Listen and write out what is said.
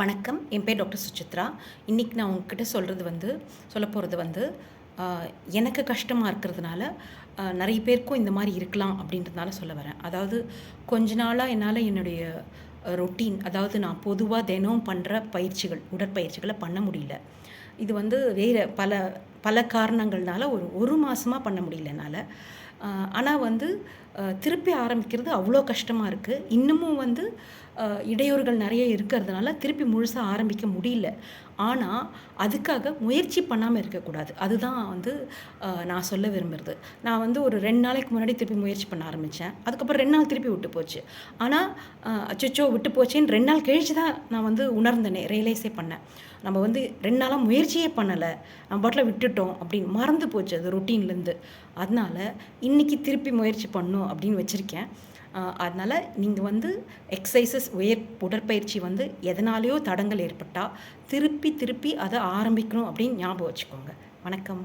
வணக்கம். என் பேர் டாக்டர் சுசித்ரா. இன்றைக்கி நான் உங்ககிட்ட சொல்கிறது வந்து சொல்ல போகிறது வந்து எனக்கு கஷ்டமாக இருக்கிறதுனால நிறைய பேருக்கும் இந்த மாதிரி இருக்கலாம் அப்படின்றதுனால சொல்ல வரேன். அதாவது கொஞ்ச நாளாக என்னால் என்னுடைய ரொட்டீன் அதாவது நான் பொதுவாக தினம் பண்ணுற பயிற்சிகள் உடற்பயிற்சிகளை பண்ண முடியல. இது வந்து வேறு பல பல காரணங்கள்னால ஒரு ஒரு மாதமாக பண்ண முடியல என்னால். ஆனால் வந்து திருப்பி ஆரம்பிக்கிறது அவ்வளோ கஷ்டமாக இருக்குது இன்னமும் வந்து இடையூறுகள் நிறைய இருக்கிறதுனால திருப்பி முழுசாக ஆரம்பிக்க முடியல. ஆனால் அதுக்காக முயற்சி பண்ணாமல் இருக்கக்கூடாது. அதுதான் வந்து நான் சொல்ல விரும்புகிறது நான் வந்து ஒரு ரெண்டு நாளைக்கு முன்னாடி திருப்பி முயற்சி பண்ண ஆரம்பித்தேன் அதுக்கப்புறம் ரெண்டு நாள் திருப்பி விட்டு போச்சு. ஆனால் அச்சோ விட்டு போச்சேன்னு ரெண்டு நாள் கழிச்சு தான் நான் வந்து உணர்ந்தேனே ரியலைஸே பண்ணேன். நம்ம வந்து ரெண்டு நாளாக முயற்சியே பண்ணலை. நம்ம பாட்டில் விட்டுட்டோம் அப்படின்னு மறந்து போச்சு அது ரொட்டீன்லேருந்து அதனால இன்றைக்கி திருப்பி முயற்சி பண்ணும் அப்படின்னு வச்சுருக்கேன். அதனால் நீங்கள் வந்து எக்ஸசைசஸ் உயர் உடற்பயிற்சி வந்து எதனாலேயோ தடங்கள் ஏற்பட்டால் திருப்பி திருப்பி அதை ஆரம்பிக்கணும் அப்படின்னு ஞாபகம் வச்சுக்கோங்க. வணக்கம்.